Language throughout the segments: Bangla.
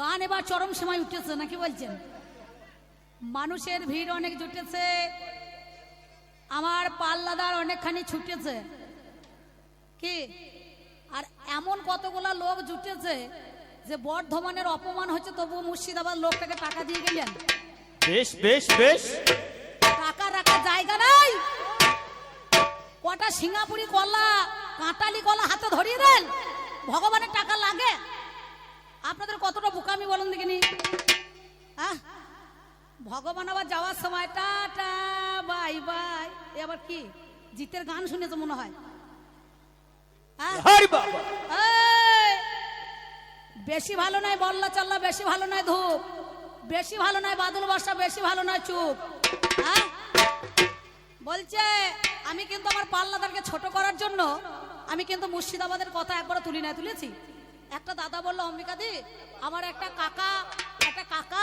গান এবার চরম সময় উঠেছে নাকি বলছেন? মানুষের ভিড় অনেক জুটেছে আমার পাল্লাদার অনেকখানি ছুটেছে। কি? আর এমন কতগুলা লোক জুটেছে যে বর্ধমানের অপমান হচ্ছে তবু মুর্শিদাবাদ লোকটাকে টাকা দিয়ে গেলেন। বেশ বেশ বেশ। টাকা রাখার জায়গা নাই। কটা সিঙ্গাপুরি কলা কাঁটালি কলা হাতে ধরিয়ে দেন। ভগবানের টাকা লাগে। আপনাদের কতটা বোকামি বলেন দেখিনি? হ্যাঁ ভগবান আবার যাওয়ার সময় টাটা বাই বাই। এ আবার কি? জিতের গান শুনে তো মনে হয়। বেশি ভালো নয় বল্লা চল্লা বেশি ভালো নয় ধূপ। বেশি ভালো নয় বাদল বর্ষা বেশি ভালো নয় চুপ। হ্যাঁ বলছে আমি কিন্তু আমার পাল্লাদারকে ছোট করার জন্য আমি কিন্তু মুর্শিদাবাদের কথা একবার তুলি না, তুলেছি। একটা দাদা বলল, অম্বিকা দি, আমার একটা কাকা একটা কাকা,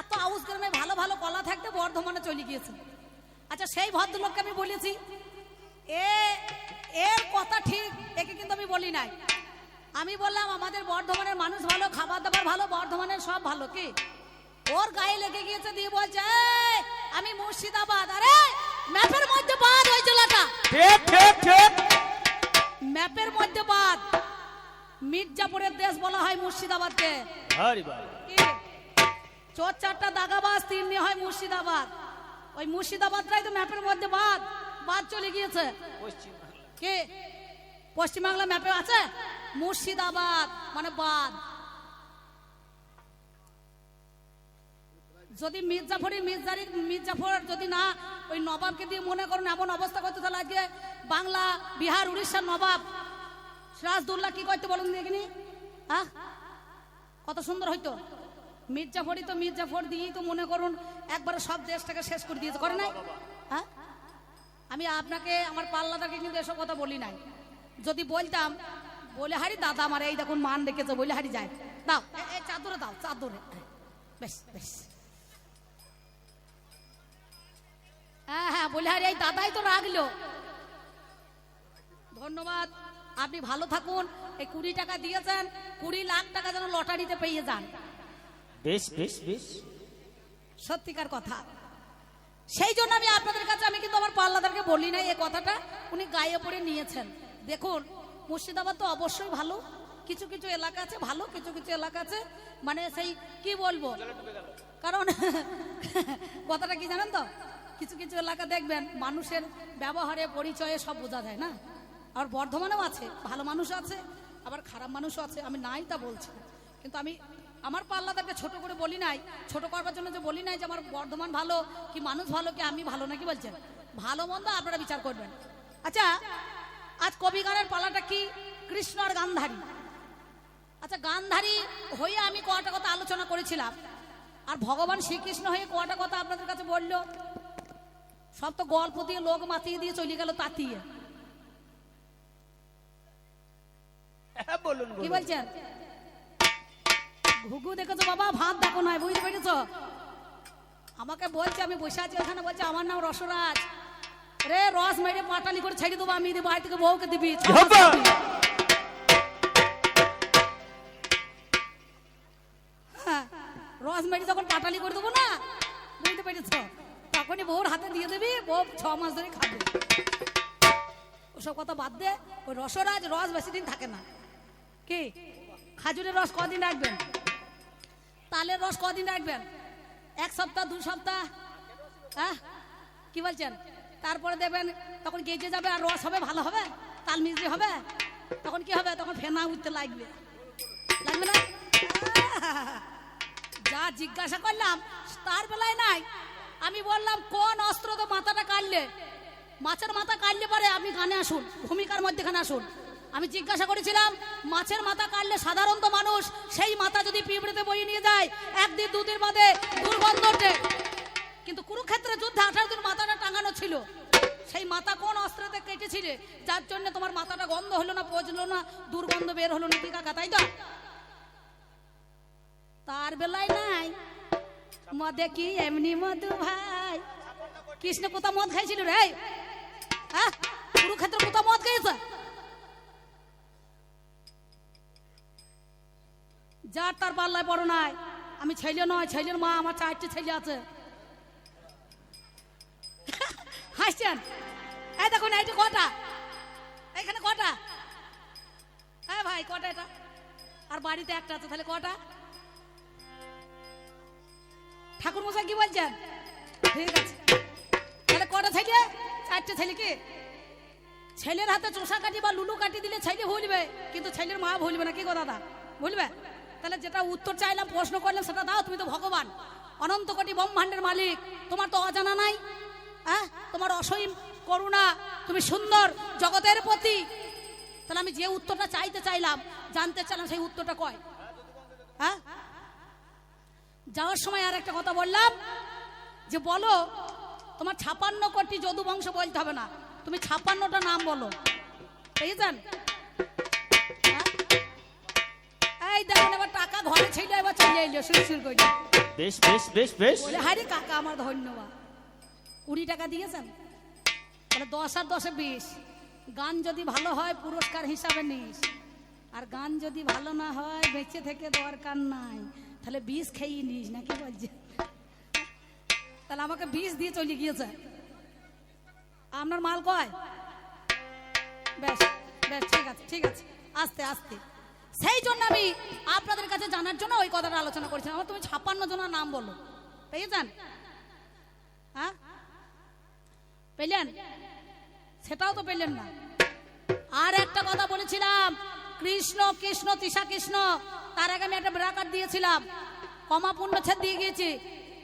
এত আউস গ্রামে ভালো ভালো কলা থাকতে বর্ধমানে চলে গিয়েছে। আচ্ছা সেই ভদ্রলোককে আমি বলেছি, এ, এর কথা ঠিক, একে কিন্তু আমি বলি নাই। আমি বললাম, আমাদের বর্ধমানের মানুষ ভালো, খাবার দাবার ভালো, বর্ধমানের সব ভালো, কি? ওর গায়ে লেগে গিয়েছে, দিয়ে বলছে আমি মুর্শিদাবাদ, আরে, ম্যাপের মধ্যে বাদ জেলাটা ঠিক ঠিক ঠিক। ম্যাপের মধ্যে বাদ। মির্জাপুরের দেশ বলা হয় মুর্শিদাবাদকে। চোর চারটা দাগাবাজ তিন হয় মুর্শিদাবাদ। ওই মুর্শিদাবাদটাই তো ম্যাপের মধ্যে বাদ। বাদ চলে গিয়েছে। কে? পশ্চিমবাংলা ম্যাপে আছে? মুর্শিদাবাদ। মানে বাদ। যদি মির্জাফরি, মির্জারি, মির্জাফর যদি না, ওই নবাবকে দিয়ে মনে করুন এমন অবস্থা করতে তাহলে আজকে বাংলা, বিহার, উড়িষ্যার নবাব সিরাজদুল্লাহ কি করতে বলুন দেখিনি হ্যাঁ কত সুন্দর হইতো। মির্জাফরই তো মির্জাফর দিয়েই তো মনে করুন একবারে সব দেশটাকে শেষ করে দিয়েছে, করে নাই? হ্যাঁ আমি আপনাকে, আমার পাল্লাদাকে কিন্তু এসব কথা বলি নাই। যদি বলতাম, বলে হারি দাদা আমার, এই দেখুন মান রেখেছে, বলে হারি যায়। দাও এই চাদরে দাও, চাদরে। বেশ বেশ। হ্যাঁ হ্যাঁ বলে এই দাদাই তো রাখল ধন্যবাদ আপনি ভালো থাকুন। এই কুড়ি টাকা দিয়েছেন কুড়ি লাখ টাকা যেন লটারিতে পেয়ে যান। বেশ বেশ বেশ। সত্যিকার কথা। সেই জন্য আমি আপনাদের কাছে আমি কিন্তু আমার পাল্লাদারকে বলি নাই এই কথাটা উনি গায়ে পড়ে নিয়েছেন। দেখুন মুর্শিদাবাদ তো অবশ্যই ভালো। কিছু কিছু এলাকা আছে ভালো কিছু কিছু এলাকা আছে। মানে সেই কি বলব? কারণ কথাটা কি জানেন তো? কিছু কিছু এলাকা দেখবেন, মানুষের ব্যবহারে, পরিচয়ে সব বোঝা যায়, না? আর বর্ধমানেও আছে, ভালো মানুষ আছে, আবার খারাপ মানুষও আছে, আমি নাই তা বলছি। কিন্তু আমি আমার পাল্লাদারকে ছোট করে বলি নাই, ছোট করবার জন্য যে বলি নাই যে আমার বর্ধমান ভালো কি মানুষ ভালো কি আমি ভালো নাকি বলছেন? ভালো মন্দ আপনারা বিচার করবেন। আচ্ছা আজ কবি গানের পালাটা কি? কৃষ্ণ আর গান্ধারী। আচ্ছা গান্ধারী হয়ে আমি কটা কথা আলোচনা করেছিলাম, আর ভগবান শ্রীকৃষ্ণ হয়ে কটা কথা আপনাদের কাছে বলল? সব তো গল্প দিয়ে লোক মাতিয়ে দিয়ে চলে গেল তাতিয়ে। হ্যাঁ বলুন কি বলছেন? ঘুঘু দেখেছ বাবা? ভাত দেখো নয় বুঝতে পেরেছ? আমাকে বলছে আমি বসে আছি ওখানে বলছে আমার নাম রসরাজ। রে রস মেরে পাটালি করে ছেড়ে দেবো আমি বাড়ি থেকে বউকে! দিবি। হ্যাঁ, রস মেরে যখন পাটালি করে দেবো না বুঝতে পেরেছ? তখনই বউর হাতে দিয়ে দেবি, বউ ছ মাস ধরে খাবে। ওসব কথা বাদ দে, ওই রসরাজ, রস বেশি দিন থাকে না। কি? খাজুরের রস কদিন রাখবেন? তালের রস কদিন রাখবেন? এক সপ্তাহ, দু সপ্তাহ? হ্যাঁ? কি বলছেন? তারপরে দেবেন, তখন গেজে যাবে আর রস হবে, ভালো হবে? তাল মিজরি হবে? তখন কি হবে? তখন ফেনা উঠতে লাগবে। লাগবে না? যা জিজ্ঞাসা করলাম, তার বেলায় নাই। আমি বললাম, কোন অস্ত্র তো মাথাটা কাটলে? মাছের মাথা কাটলে পরে আপনি গানে আসুন, ভূমিকার মধ্যে মধ্যেখানে আসুন। আমি জিজ্ঞাসা করেছিলাম, মাছের মাথা কাটলে সাধারণত মানুষ সেই মাথা যদি পিঁপড়েতে বইয়ে নিয়ে যায়, একদিন দুদিন বাদে দুর্গন্ধ ওঠে। কিন্তু কুরুক্ষেত্রে যুদ্ধে আঠারো দিন মাথাটা টাঙানো ছিল। সেই মাথা কোন অস্ত্রতে কেটেছিলে? যার জন্য তোমার মাথাটা গন্ধ হলো না পচলো না, দুর্গন্ধ বের হলো না, কি কাকা, তাই তো? তার বেলায় নাই। মদে দেখি এমনি মধু ভাই। কৃষ্ণ কোথা মদ খাইছিল রে। হ্যাঁ কুরুক্ষেত্র কোথা মদ খাইছে। যার তার পাল্লায় বড় নাই। আমি ছেলে নয়, ছেলের মা, আমার চারটে ছেলে আছে। হাসছেন? এই দেখুন, এইটা কটা? এখানে কটা? হ্যাঁ ভাই, কটা এটা? আর বাড়িতে একটা আছে, তাহলে কটা? ঠাকুর মশাই কি বলছেন? ঠিক আছে। তাহলে কটা ছেলে? চারটে ছেলে কি? ছেলের হাতে চোষা কাটি বা লুলু কাটি দিলে ছেলে ভুলবে, কিন্তু ছেলের মা ভুলবে না। কি গো দাদা? ভুলবে? তাহলে যেটা উত্তর চাইলাম, প্রশ্ন করলাম, সেটা দাও, তুমি তো ভগবান। অনন্ত কোটি ব্রহ্মাণ্ডের মালিক, তোমার তো অজানা নাই হ্যাঁ তোমার অসীম করুণা, তুমি সুন্দর জগতের প্রতি। তাহলে আমি যে উত্তরটা চাইতে চাইলাম, জানতে চাইলাম, সেই উত্তরটা কয়? হ্যাঁ যাওয়ার সময় আর একটা কথা বললাম যে বলো তোমার ছাপান্ন কোটি যদু বংশ বলতে হবে না তুমি ছাপান্নটা নাম বলো। পেয়েছেন হ্যাঁ? এই দেখুন এবার টাকা ঘরে ছিল এবার চলে এলো শুরু শুরু করে। বেশ বেশ বেশ বেশ। বলে হারি কাকা আমার ধন্যবাদ। কুড়ি টাকা দিয়েছেন? তাহলে দশ আর দশে বিশ। গান যদি ভালো হয় পুরস্কার হিসাবে নিস। আর গান যদি ভালো না হয় বেঁচে থেকে দরকার নাই। তাহলে বিষ খেয়ে নিস নাকি বলছে? তাহলে আমাকে বিষ দিয়ে চলে গিয়েছে। আপনার মাল কয়? বেশ বেশ ঠিক আছে ঠিক আছে। আস্তে আস্তে। সেই জন্য আমি আপনাদের কাছে জানার জন্য ওই কথাটা আলোচনা করেছিলাম। আমার তুমি ছাপ্পান্ন জনের নাম বলো। পেয়েছেন? হ্যাঁ? পেলেন? সেটাও তো পেলেন না। আর একটা কথা বলেছিলাম। কৃষ্ণ কৃষ্ণ তিশা কৃষ্ণ। তার আগে আমি একটা ব্রাকার দিয়েছিলাম। কমা পূর্ণচ্ছেদ দিয়ে গিয়েছি।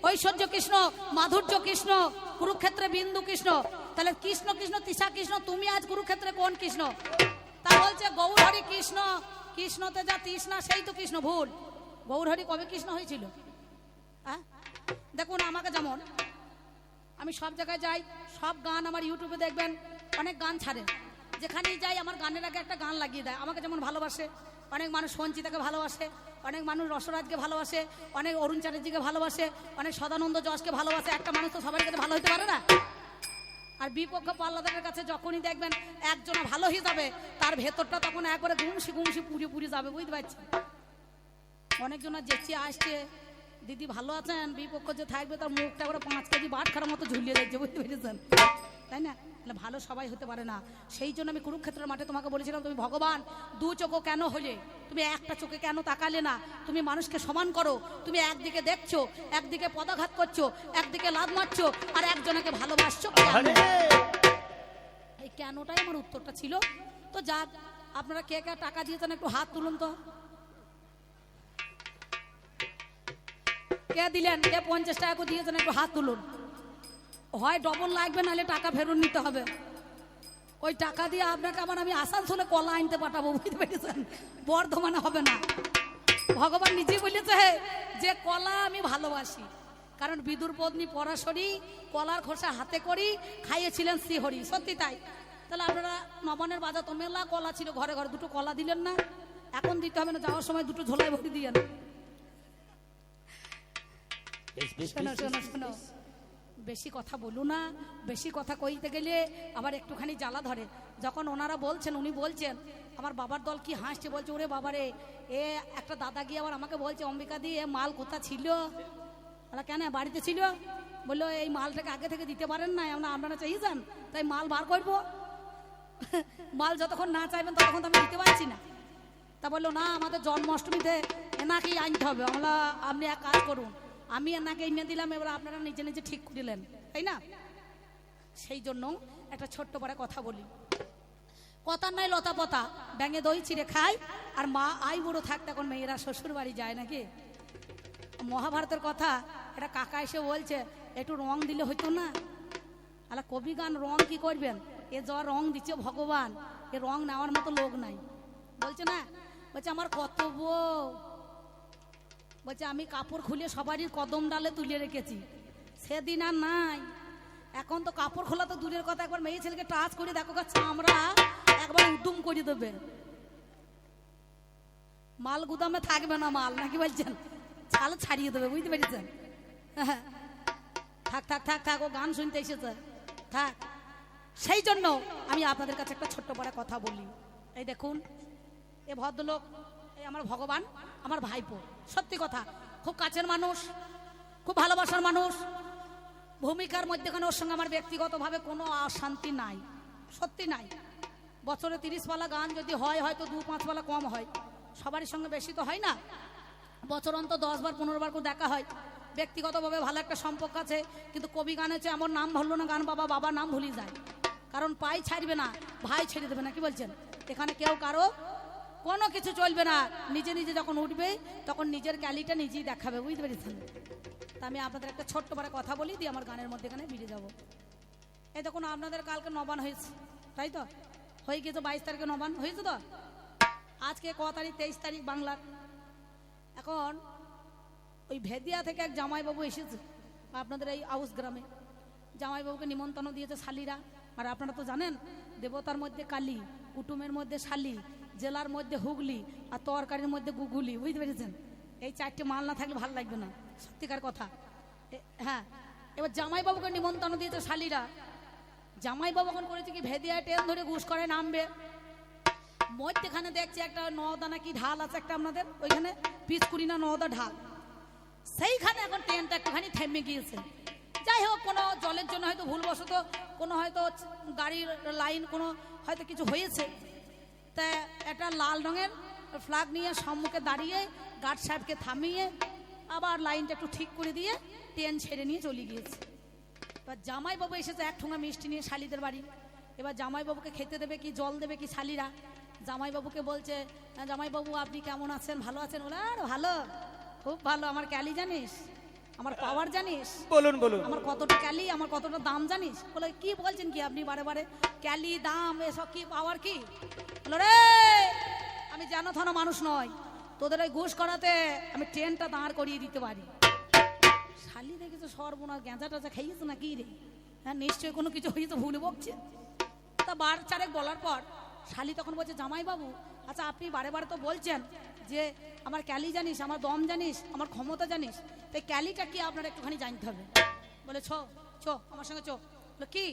ঐশ্বর্য কৃষ্ণ, মাধুর্য কৃষ্ণ, কুরুক্ষেত্রে বিন্দু কৃষ্ণ। তাহলে কৃষ্ণ কৃষ্ণ তিশা কৃষ্ণ, তুমি আজ কুরুক্ষেত্রে কোন কৃষ্ণ? তা বলছে গৌরহরি কৃষ্ণ। কৃষ্ণতে যা তৃষ্ণা, সেই তো কৃষ্ণ ভুল। গৌরহরি কবে কৃষ্ণ হয়েছিল? হ্যাঁ? দেখুন আমাকে যেমন। আমি সব জায়গায় যাই, সব গান আমার ইউটিউবে দেখবেন, অনেক গান ছাড়ে। যেখানেই যাই, আমার গানের আগে একটা গান লাগিয়ে দেয়। আমাকে যেমন ভালোবাসে, অনেক মানুষ সঞ্চিতাকে ভালোবাসে, অনেক মানুষ রসরাজকে ভালোবাসে, অনেক অরুণ চ্যাটার্জিকে ভালোবাসে, অনেক সদানন্দ যশকে ভালোবাসে। একটা মানুষ তো সবাই কাছে ভালো হতে পারে না। আর বিপক্ষ পাল্লাদারের কাছে যখনই দেখবেন একজন ভালো হিসাবে তার ভেতরটা তখন একবারে গুমসি গুমসি পুড়ে পুড়ে যাবে, বুঝতে পারছি অনেকজন যেচে আসছে, দিদি ভালো আছেন? বিপক্ষ যে থাকবে, তার মুখটা করে পাঁচ কেজি বাট খারাপ মতো ঝুলিয়ে যাচ্ছে বুঝতে পেরেছেন? তাই না? তাহলে ভালো সবাই হতে পারে না। সেই জন্য আমি কুরুক্ষেত্রের মাঠে তোমাকে বলেছিলাম তুমি ভগবান দু চোখও কেন হলে? তুমি একটা চোখে কেন তাকালে না? তুমি মানুষকে সমান করো। তুমি একদিকে দেখছ একদিকে পদাঘাত করছ একদিকে লাভ মারছো আর একজনকে ভালোবাসছো এই কেনটাই আমার উত্তরটা ছিল। তো যাক আপনারা কে কে টাকা দিয়েছেন একটু হাত তুলুন তো। কে দিলেন? কে পঞ্চাশ টাকা দিয়েছেন একটু হাত তুলুন। হয় ডবল লাগবে নাহলে টাকা ফেরত নিতে হবে। ওই টাকা দিয়ে আপনাকে আবার আমি আসানসোলে কলা আনতে পাঠাবো বুঝতে পেরেছেন? বর্ধমানে হবে না। ভগবান নিজেই বলেছে যে কলা আমি ভালোবাসি। কারণ বিদুর পত্নী পরাশরী কলার খোসা হাতে করি খাইয়েছিলেন শ্রীহরি সত্যি তাই। তাহলে আপনারা নবানের বাজার তো মেলা কলা ছিল ঘরে ঘরে দুটো কলা দিলেন না। এখন দিতে হবে না যাওয়ার সময় দুটো ঝোলায় ভরি দিয়ে বেশ শোনো শোনো শোনো। বেশি কথা বলো না, বেশি কথা কইতে গেলে আবার একটুখানি জ্বালা ধরে। যখন ওনারা বলছেন, উনি বলছেন, আমার বাবার দল কি হাসছে? বলছে, ওরে বাবারে, এ একটা দাদা গিয়ে আবার আমাকে বলছে, অম্বিকা দি, এ মাল কোথা ছিল? বলা, কেন বাড়িতে ছিল? বলল, এই মালটাকে আগে থেকে দিতে পারেন না, আমরা, আপনারা যান তাই মাল বার করব। মাল যতক্ষণ না চাইবেন, ততক্ষণ তো আমি দিতে পারছি না। তা বলল, না, আমাদের জন্মাষ্টমীতে এনাকেই আনতে হবে। আমরা, আপনি এক কাজ করুন আমি এনাকে এনে দিলাম, এবার আপনারা নিজে নিজে ঠিক করিলেন তাই না? সেই জন্য একটা ছোট্ট করে কথা বলি। কথা নাই, লতা পতা। ব্যাঙে দই, চিড়ে খায় আর মা আই বুড়ো থাকতে এখন মেয়েরা শ্বশুর বাড়ি যায় নাকি? মহাভারতের কথা এটা কাকা এসে বলছে, একটু রং দিলে হইতো না? আলা কবি গান রং কি করবেন? এ যা রং দিচ্ছে ভগবান, এ রং নেওয়ার মতো লোক নাই। বলছে না? বলছে, আমার কত বউ? বলছে, আমি কাপড় খুলে সবারই কদম ডালে তুলে রেখেছি। সেদিন আর নাই। এখন তো কাপড় খোলা তো দূরের কথা। একবার মেয়ে ছেলেকে টাচ করে দেখো গা চামড়া, একবার উদ্যম করে দেবে। মাল গুদামে থাকবে না মাল, নাকি বলছেন? ছাল ছাড়িয়ে দেবে, বুঝতে পেরেছেন? থাক থাক থাক থাক, ও গান শুনতে এসেছে। থাক। সেই জন্য আমি আপনাদের কাছে একটা ছোট্ট বড় কথা বলি। এই দেখুন, এ ভদ্রলোক, এই আমার ভগবান। আমার ভাইপো। সত্যি কথা, খুব কাছের মানুষ, খুব ভালোবাসার মানুষ। ভূমিকার মধ্যেখানে ওর সঙ্গে আমার ব্যক্তিগতভাবে কোনো অশান্তি নাই, সত্যি নাই। বছরে তিরিশ পালা গান যদি হয়, হয়তো দু পাঁচ কম হয়। সবারই সঙ্গে বেশি তো হয় না। বছর অন্ত দশ বার, পনেরো বার করে দেখা হয়। ব্যক্তিগতভাবে ভালো একটা সম্পর্ক আছে, কিন্তু কবি গান হচ্ছে এমন নাম ভরলো না গান বাবা বাবা নাম ভুলি যায়। কারণ পাই ছাড়বে না, ভাই ছেড়ে দেবে না, কি বলছেন? এখানে কেউ কারও কোনো কিছু চলবে না। নিজে নিজে যখন উঠবে, তখন নিজের ক্যালিটা নিজেই দেখাবে, বুঝতে পেরেছেন? তা আমি আপনাদের একটা ছোট্ট করে কথা বলি, দিয়ে আমার গানের মধ্যে এখানে বেরিয়ে যাব। এই দেখুন, আপনাদের কালকে নবান হয়েছে, তাই তো? হয়ে গেছে বাইশ তারিখে নবান হয়েছে তো? আজকে ক তারিখ? তেইশ তারিখ বাংলার। এখন ওই ভেদিয়া থেকে এক জামাইবাবু এসেছে, আপনাদের এই আউস গ্রামে। জামাইবাবুকে নিমন্ত্রণ দিয়েছে শালিরা। আর আপনারা তো জানেন, দেবতার মধ্যে কালী, কুটুমের মধ্যে শালি জেলার মধ্যে হুগলি আর তরকারির মধ্যে গুগুলি, বুঝতে পেরেছেন? এই চারটে মাল না থাকলে ভালো লাগবে না, সত্যিকার কথা। হ্যাঁ এবার জামাইবাবুকে নিমন্ত্রণ দিয়েছে শালিরা। জামাইবাবু এখন করেছে কি ভেদিয়া ট্রেন ধরে ঘুষ করে নামবে। মধ্যেখানে দেখছি একটা নদা নাকি ঢাল আছে একটা আপনাদের, ওইখানে পিচ কুড়ি না নদা ঢাল। সেইখানে এখন ট্রেনটা একটুখানি থেমে গিয়েছে। যাই হোক, কোনো জলের জন্য হয়তো ভুলবশত কোনো হয়তো গাড়ির লাইন কোনো হয়তো কিছু হয়েছে। তা একটা লাল রঙের ফ্ল্যাগ নিয়ে সম্মুখে দাঁড়িয়ে গার্ড সাহেবকে থামিয়ে আবার লাইনটা একটু ঠিক করে দিয়ে ট্রেন ছেড়ে নিয়ে চলে গিয়েছে। এবার জামাইবাবু এসেছে এক ঠোঙা মিষ্টি নিয়ে শালিদের বাড়ি। এবার জামাইবাবুকে খেতে দেবে কি জল দেবে কি শালিরা? জামাইবাবুকে বলছে "হ্যাঁ, জামাইবাবু আপনি কেমন আছেন? ভালো আছেন? বলে আর ভালো খুব ভালো। আমার ক্যালি জানিস? আমার পাওয়ার জানিস? বলুন বলুন। আমার কতটা ক্যালি আমার কতটা দাম জানিস? বলে কি বলছেন কি আপনি বারে বারে? ক্যালি দাম এসব কি পাওয়ার কি? রে আমি জানো থানো মানুষ নয় তোদের ওই ঘুষ করাতে আমি ট্রেনটা দাঁড় করিয়ে দিতে পারি। শালি দেখেছ সর্বনাশ গেঁজা টাজা খাইয়েছে না কি রে? হ্যাঁ নিশ্চয়ই কোনো কিছু হয়েছে ভুলে বকছে। তা বার চারেক বলার পর শালি তখন বলছে জামাই বাবু আচ্ছা আপনি বারে বারে তো বলছেন যে আমার ক্যালি জানিস, আমার দম জানিস, আমার ক্ষমতা জানিস, তো এই ক্যালিটা কি আপনার একটুখানি জানতে হবে? বলে, ছ চ আমার সঙ্গে চ বলে, কি?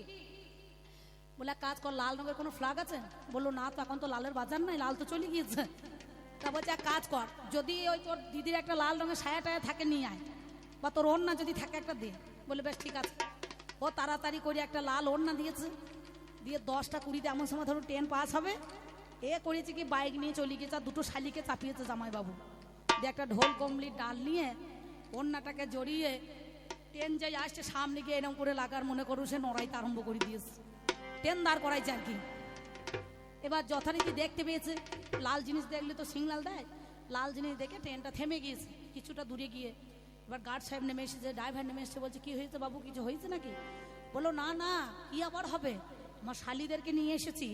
বলে কাজ কর, লাল রঙের কোনো ফ্ল্যাগ আছে? বলল, না, তো এখন তো লালের বাজার নাই, লাল তো চলে গিয়েছে। তা বলছে, এক কাজ কর, যদি ওই তোর দিদির একটা লাল রঙের সায়া টায়া থাকে, নিয়ে আয়। বা তোর ওড়না যদি থাকে একটা দে। বলে, বেশ, ঠিক আছে। ও তাড়াতাড়ি করে একটা লাল ওড়না দিয়েছে। দিয়ে দশটা কুড়িতে এমন সময় ধরুন ট্রেন পাস হবে। এ করেছে কি, বাইক নিয়ে চলে গেছে আর দুটো শালিকে চাপিয়েছে জামাইবাবু। দিয়ে একটা ঢোল কমলি, ডাল নিয়ে ওড়নাটাকে জড়িয়ে ট্রেন যাই আসছে, সামনে গিয়ে এরকম করে লাগার মনে করো সে নড়াইতে আরম্ভ করে দিয়েছে। ট্রেন দাঁড় করাইছে আর কি। এবার যথারীতি দেখতে পেয়েছে, লাল জিনিস দেখলে তো সিগনাল দেয়। লাল জিনিস দেখে ট্রেনটা থেমে গিয়েছে, কিছুটা দূরে গিয়ে। এবার গার্ড সাহেব নেমে এসেছে ড্রাইভার নেমে এসেছে, বলছে, কি হয়েছে বাবু, কিছু হয়েছে নাকি? বলল, না না, কি আবার হবে? আমার শালিদেরকে নিয়ে এসেছি।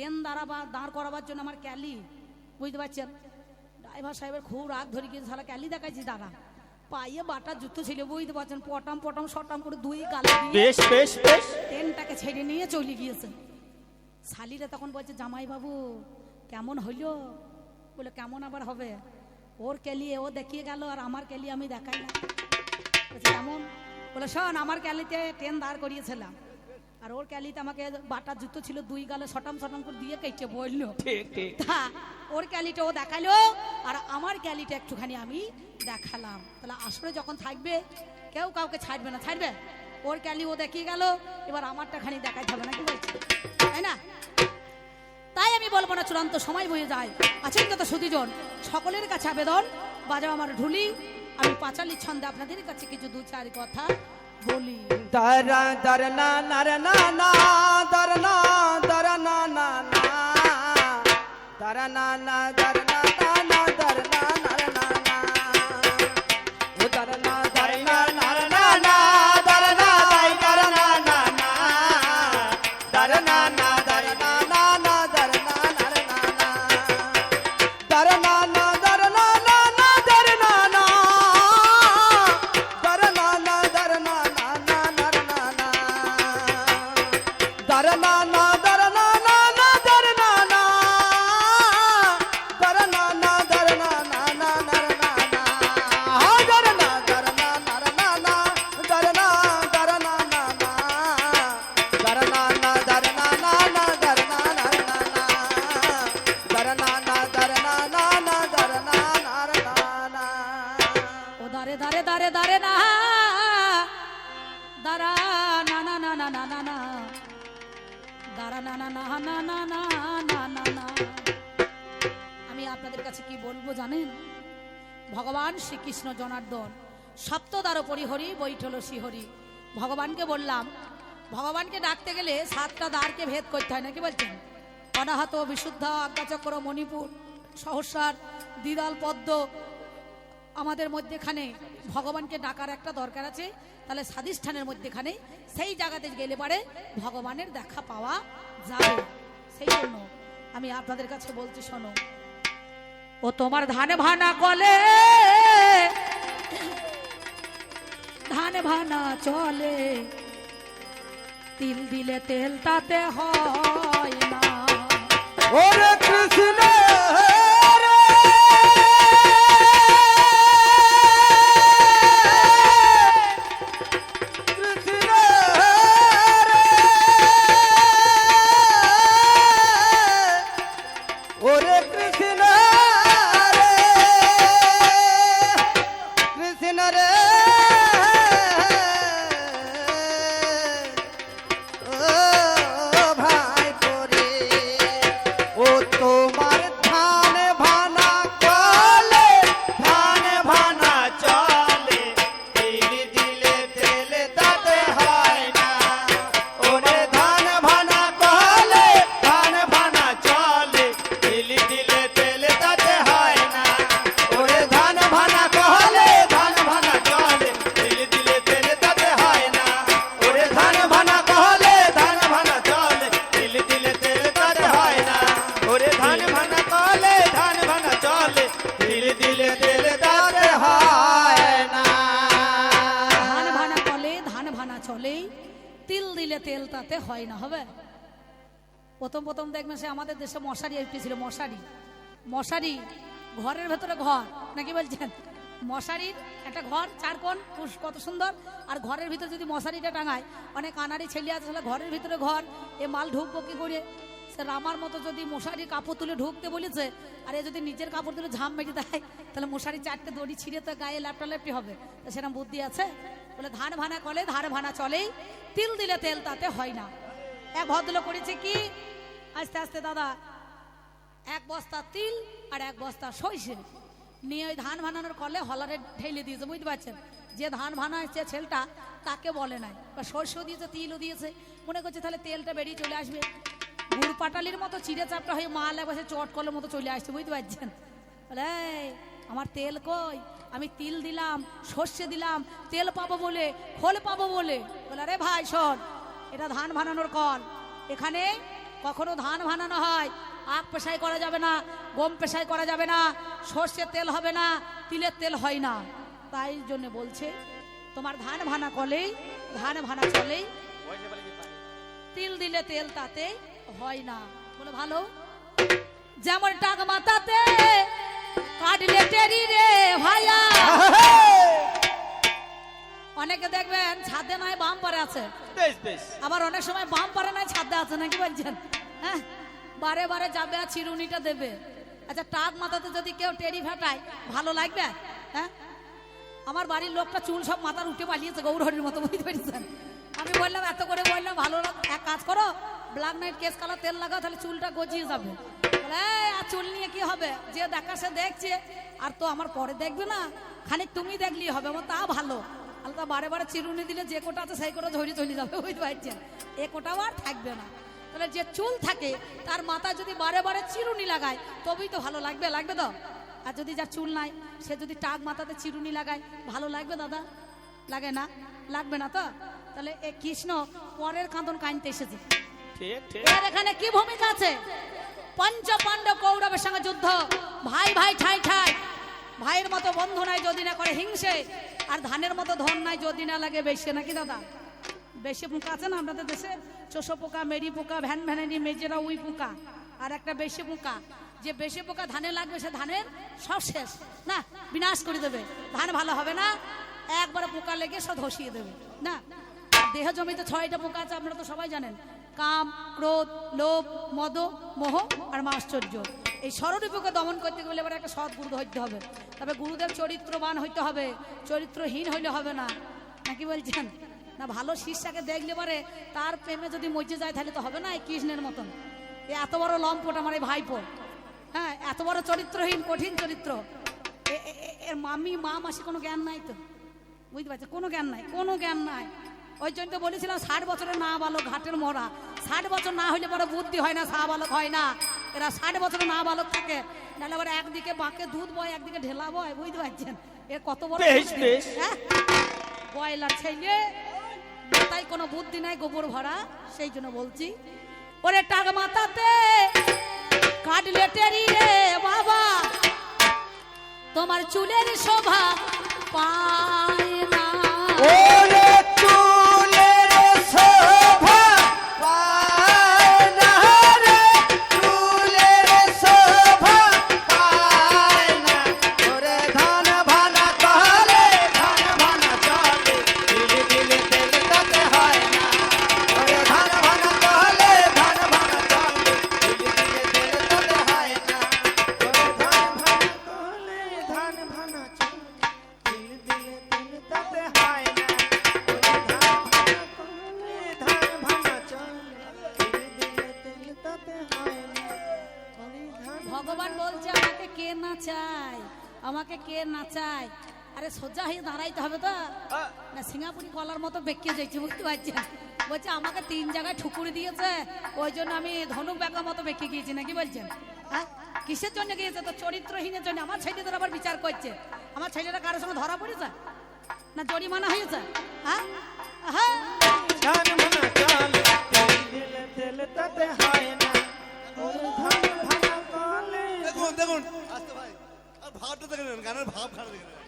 ট্রেন দাঁড়াবা দাঁড় করাবার জন্য আমার ক্যালি। বুঝতে পারছেন? ড্রাইভার সাহেবের খুব রাগ ধরে গিয়েছে সারা ক্যালি দেখাইছি দাঁড়া। পাইয়ে বাটা জুতো ছিল বুঝতে পারছেন? পটাম পটাম শটাম করে দুই গালে বেশ বেশ বেশ। ট্রেনটাকে ছেড়ে নিয়ে চলে গিয়েছে। শালিরা তখন বলছে জামাই বাবু কেমন হইল? বলে কেমন আবার হবে? ওর কেলিয়ে ও দেখিয়ে গেল আর আমার কেলি আমি দেখাই না কেমন? বলে শোন আমার ক্যালিতে ট্রেন দাঁড় করিয়েছিলাম। আর ওর ক্যালিতে আমাকে বাটার জুতো ছিল দুই গালে সটাম সটাম করে দিয়ে কেটে বলল। ঠিক ঠিক। তা ওর ক্যালিটা ও দেখাল আর আমার ক্যালিটা একটুখানি আমি দেখালাম। তাহলে আসলে যখন থাকবে কেউ কাউকে ছাড়বে না ছাড়বে? ওর ক্যালি ও দেখিয়ে গেল এবার আমারটা খানি দেখাইতে হবে না কি বলছে? তাই না? তাই আমি বলব না চূড়ান্ত সময় বয়ে যায়। আছেন কত সুদীজন? সকলের কাছে আবেদন। বাজাও আমার ঢুলি। আমি পাঁচালি ছন্দে আপনাদের কাছে কিছু দু চার কথা বলি। দরা, দর, না নর না না, দর না দর, না না না, দর, না না, দর দর সপ্তদার পরিহরি বৈঠল শ্রীহরি ভগবানকে বললাম, ভগবানকে ডাকতে গেলে সাতটা দ্বারকে ভেদ করতে হয়, নাকি বলছেন? অনাহত, বিশুদ্ধ, আজ্ঞাচক্র, মণিপুর, সহস্রার, দ্বিদাল, পদ্ম, আমাদের মধ্যেখানে ভগবানকে ডাকার একটা দরকার আছে। তাহলে স্বাধিষ্ঠানের মধ্যেখানে সেই জায়গাতে গেলে পারে ভগবানের দেখা পাওয়া যাবে সেই জন্য আমি আপনাদের কাছে বলছি, শোনো। ও তোমার ধানে ভানা কলে ধানে ভানা চলে। তিল দিলে তেল তাতে হয় না। ওরে কৃষ্ণ! সে মশারি এসেছিল মশারি। মশারি ঘরের ভেতরে ঘর নাকি বলছেন? মশারির একটা ঘর চার কোণ উস, কত সুন্দর। আর ঘরের ভিতরে যদি মশারিটা টাঙায় অনেক আনারি ছেলে আছে তাহলে ঘরের ভিতরে ঘর এ মাল ঢুকবো কি করে? সে রামার মতো যদি মশারি কাপড় তুলে ঢুকতে বলেছে আর এ যদি নিজের কাপড় তুলে ঝাম মেটে দেয় তাহলে মশারি চারটে দড়ি ছিঁড়ে তো গায়ে ল্যাপটা ল্যাপটি হবে। তো সেরকম বুদ্ধি আছে? বলে ধান ভানা কলে ধান ভানা চলেই তিল দিলে তেল তাতে হয় না। এক ভদ্রলোক করেছে কি? আস্তে আস্তে দাদা, এক বস্তা তিল আর এক বস্তা সইষে নিয়ে ওই ধান ভানানোর কলে হলারে ঢেলে দিয়েছে, বুঝতে পারছেন? যে ধান ভানাচ্ছে ছেলেটা, তাকে বলে নাই। বা সরষেও দিয়েছে, তিলও দিয়েছে। মনে করছে তাহলে তেলটা বেরিয়ে চলে আসবে। গুড় পাটালির মতো চিড়ে চাপটা হয়ে মাল একবারে চট কলের মতো চলে আসছে, বুঝতে পারছেন? বলে আমার তেল কই? আমি তিল দিলাম, সর্ষে দিলাম, তেল পাবো বলে, খোল পাবো বলে। বলে, আরে ভাই, শোন, এটা ধান ভানানোর কল। এখানে কখনো ধান ভানানো হয়, আখ পেশাই করা যাবে না, গম পেশাই করা যাবে না, সর্ষের তেল হবে না, তিলের তেল হয় না। তাই জন্য বলছে, তোমার ধান ভানা কলেই, ধান ভানা চলেই তিল দিলে তেল তাতে হয় না। বলে ভালো? যেমন টাক মাথাতে কাটলে টেরি রে ভাইয়া। অনেকে দেখবেন ছাদে নয় বাম পারে আছে। আবার অনেক সময় বাম পারে নয় ছাদে আছে নাকি বলছেন? হ্যাঁ? বারে বারে যাবে আর চিরুনিটা দেবে। আচ্ছা টাক মাথাতে যদি কেউ টেরি ফাটায় ভালো লাগবে? হ্যাঁ? আমার বাড়ির লোকটা চুল সব মাথার উঠে পালিয়েছে গৌরহরির মতো বুঝতে পেরেছেন? আমি বললাম এত করে বললাম ভালো এক কাজ করো ব্ল্যাক নাইট কেস কালার তেল লাগাও তাহলে চুলটা গজিয়ে যাবে। আর চুল নিয়ে কি হবে? যে দেখা সে দেখছে আর তো আমার পরে দেখবে না। খানিক তুমি দেখলেই হবে আমার তা ভালো। আলাদা বারে বারে চিরুনি দিলে যে কোটা আছে সেই কোটা ঝরে চলে যাবে বুঝতে পারছেন? এ কোটাও আর থাকবে না। তাহলে যে চুল থাকে তার মাথায় যদি বারে বারে চিরুনি লাগায় তবেই তো ভালো লাগবে লাগবে তো? আর যদি যার চুল নাই সে যদি টাক মাথাতে চিরুনি লাগায় ভালো লাগবে দাদা? লাগে না? লাগবে না তো? তাহলে এ কৃষ্ণ পরের কাঁদন কানতে এসেছে। এর এখানে কি ভূমিকা আছে? পঞ্চ পাণ্ডব কৌরবের সঙ্গে যুদ্ধ। ভাই ভাই ঠাই ঠাই। ভাইয়ের মতো বন্ধু নাই যদি না করে হিংসে, আর ধানের মতো ধন নাই যদি না লাগে বেশি নাকি দাদা? বেশি পোকা আছে না আপনাদের দেশে? চোষো পোকা, মেরি পোকা, ভ্যান ভ্যানেরি, মেজেরা, উই পোকা। আর একটা বেশি পোকা, যে বেশি পোকা ধানে লাগবে সে ধানের সব শেষ। না, বিনাশ করে দেবে। ধান ভালো হবে না, একবারে পোকা লেগে সব ধসিয়ে দেবে। না, দেহ জমিতে ছয়টা পোকা আছে, আপনারা তো সবাই জানেন। কাম, ক্রোধ, লোভ, মদ, মোহ আর মাশ্চর্য। এই স্বরূপকে দমন করতে গেলে এবার একটা সৎ গুরু হইতে হবে। তবে গুরুদেব চরিত্রবান হইতে হবে, চরিত্রহীন হইলে হবে না। নাকি বলছেন? না, ভালো শিষ্যাকে দেখলে পরে তার প্রেমে যদি মজে যায় তাহলে তো হবে না এই কৃষ্ণের মতন। এ এত বড় লম্পট আমার এই ভাইপো। হ্যাঁ এত বড় চরিত্রহীন, কঠিন চরিত্র। এর মামি, মা, মাসি কোনো জ্ঞান নাই তো? বুঝতে পারছি কোনো জ্ঞান নাই, কোনো জ্ঞান নাই। ওই জন্য বলেছিলাম ষাট বছরের না বালক ঘাটের মরা। ষাট বছর না হইলে পরে বুদ্ধি হয় না সা বালক হয় না। এরা ষাট বছরের না বালক থাকে। নাহলে আবার একদিকে বাঁকে দুধ বয় একদিকে ঢেলা বয় বুঝতে পারছেন? এ কত বড় বেশ। হ্যাঁ? বয়লার ছেলে তাই কোনো বুদ্ধি নাই গোবর ভরা সেই জন্য বলছি। ওরে টাক মাথাতে কাটলে টেরি রে বাবা। তোমার চুলের শোভা পায় না। আমাকে কে নাচায় আরে সোজা হয়ে দাঁড়াইতে হবে তো। না সিঙ্গাপুরি কলার মতো বেঁকে যাইছি বুঝতে পারছি বলছে আমাকে তিন জায়গায় ঠুকুরি দিয়েছে ওই জন্য আমি ধনুক ব্যাগের মতো বেঁকে গিয়েছি নাকি বলছেন? হ্যাঁ কিসের জন্য গিয়েছে? তো চরিত্রহীনের জন্য। আমার ছেলেদের আবার বিচার করছে। আমার ছেলেটা কারোর সঙ্গে ধরা পড়েছে? না জরিমানা হয়েছে? হ্যাঁ হ্যাঁ দেখুন দেখুন। ভাবটা দেখে নেন গানের ভাব খারাপ দেখে নেন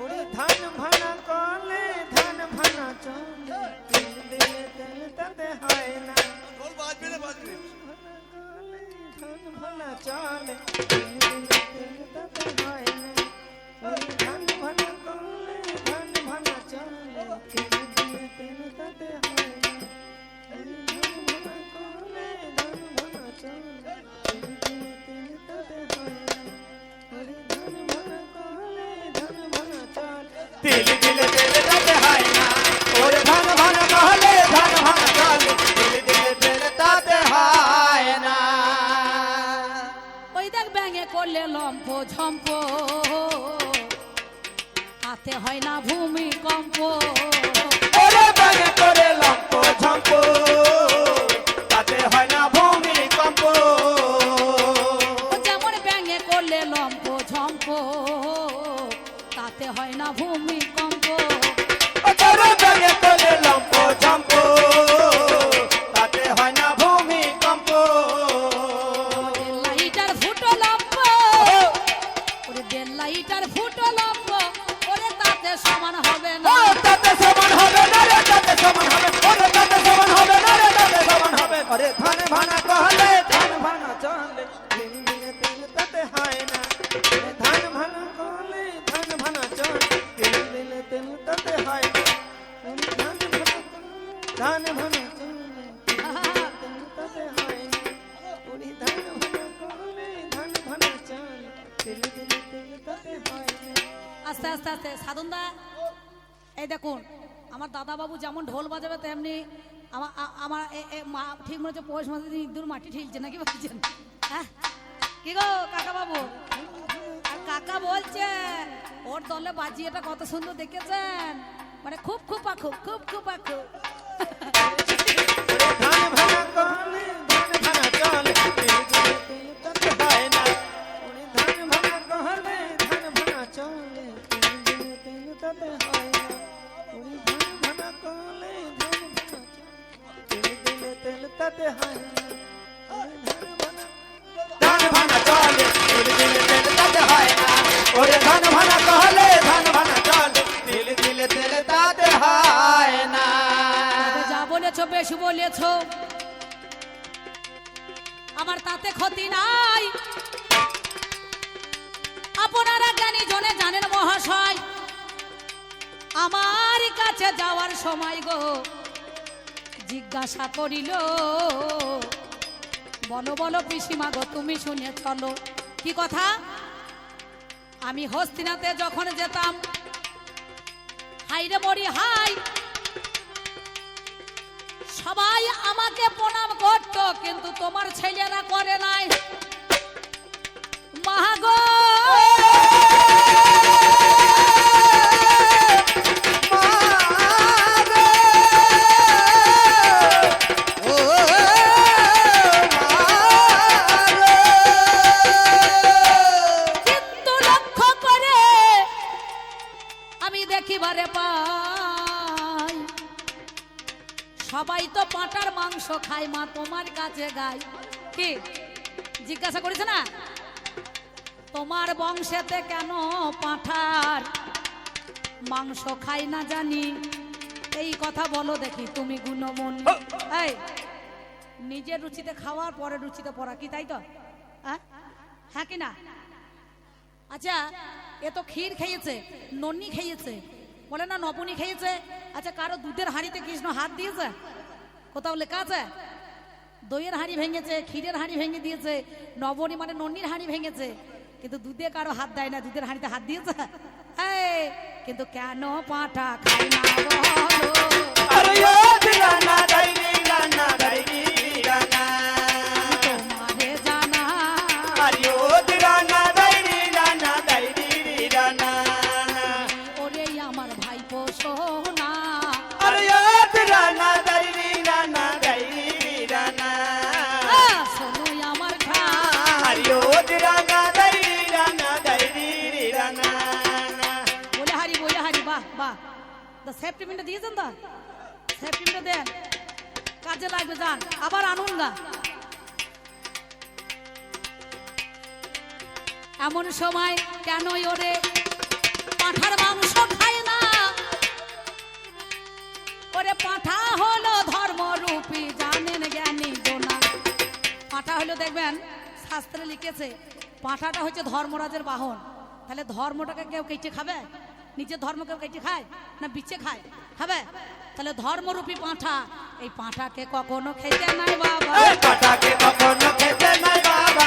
ওরে ধান ভানা কলে, ধান ভানা চলে তিল দিলে তেল তাতে হয় না। ঢোল বাজবে না বাজবে ধান ভানা চলে তাতে হয় না। ওরে ধান ভানা কলে, ধান ভানা চলে তেল তাতে হয় চলে তিল দিলে তাতে হয় না। ওরে ধান ধান তিল তেল তাতে হয় না। ওই দেখ ব্যাঙে করলে লম্ফ ঝম্প। হাতে হয় না ভূমিকম্প। ওরে করে লম্প ঝম্প। ভূমিকম্প ওরে লম্প ঝম্প তাতে হয় না ভূমিকম্প লাইটার ফুটো লম্ফ ওরে দেড় লাইটার ফুটো লম্ফ ওরে তাতে সমান হবে না। তাতে সমান হবে না রে তাতে সমান হবে ওরে তাতে সমান হবে না রে তাতে সমান হবে। আরে ধান ভানা কহলে আস্তে আস্তে, সাধনদা। এই দেখুন, আমার দাদা বাবু যেমন ঢোল বাজাবে, তেমনি আমার আমার ঠিক মনে হচ্ছে পৌষ মাসে ইঁদুর মাটি ঠিলছে নাকি বলছেন? হ্যাঁ? কি গো কাকা বাবু আর কাকা বলছে, ওর দলে বাজিয়েটা কত সুন্দর দেখেছেন? মানে খুব খুব পাখু খুব। খুব পাখু হয়। না ওরে ধান দিলে তিল তাতে হয়। না ধান ভানা চলে তিল দিলে তিল তাতে হয় না। ওরে ধান ভানা কহলে ধান ভানা চলে তিল দিলে তিল তাতে হয় না। যা বলেছ বেশি বলেছ। আমার তাতে ক্ষতি নাই। আপনারা জ্ঞানী জনে জানেন মহাশয়। আমার কাছে যাওয়ার সময় গো, জিজ্ঞাসা করিল, বলো বলো পিসিমা গো, তুমি শুনে চলো। কি কথা? আমি হস্তিনাতে যখন যেতাম হাইরে মরি হাই সবাই আমাকে প্রণাম করত, কিন্তু তোমার ছেলেরা করে নাই। মাহাগো মাংস মা তোমার কাছে গায় কি? জিজ্ঞাসা করেছে না? তোমার বংশেতে কেন পাঠার? মাংস খাই না জানি। এই কথা বলো দেখি তুমি গুণমন। এই নিজের রুচিতে খাওয়ার পরে রুচিতে পড়া কি তাই তো? হ্যাঁ? হ্যাঁ কি না? আচ্ছা এ তো ক্ষীর খেয়েছে নন্নি খেয়েছে বলে না নবনী খেয়েছে? আচ্ছা কারও দুধের হাঁড়িতে কৃষ্ণ হাত দিয়েছে? কোথাও লেখা আছে? দইয়ের হাঁড়ি ভেঙেছে, ক্ষীরের হাঁড়ি ভেঙে দিয়েছে, নবনী মানে নন্নির হাঁড়ি ভেঙেছে। কিন্তু দুধে কারও হাত দেয় না, দুধের হাঁড়িতে হাত দিয়েছে? কিন্তু কেন পাটা খাই না বলো দা সেফটি পিনটা দিয়েছেন তো? সেফটি পিনটা দেন। কাজে লাগবে, যান। আবার আনুন গা। এমন সময় কেন ওরে পাঠার মাংস খায় না? ওরে পাঠা হলো ধর্মরূপী, জানেন জ্ঞানী জোনা। পাঠা হলো, দেখবেন, শাস্ত্রে লিখেছে, পাঠাটা হচ্ছে ধর্মরাজের বাহন। তাহলে ধর্মটাকে কেউ কেটে খাবে? নিজের ধর্মকে কেটে খায় না বিচে খায়? হবে তাহলে ধর্মরূপী পাঁঠা, এই পাঁঠাকে কখনো খেতে নাই বাবা। পাঁঠাকে কখনো খেতে নাই বাবা।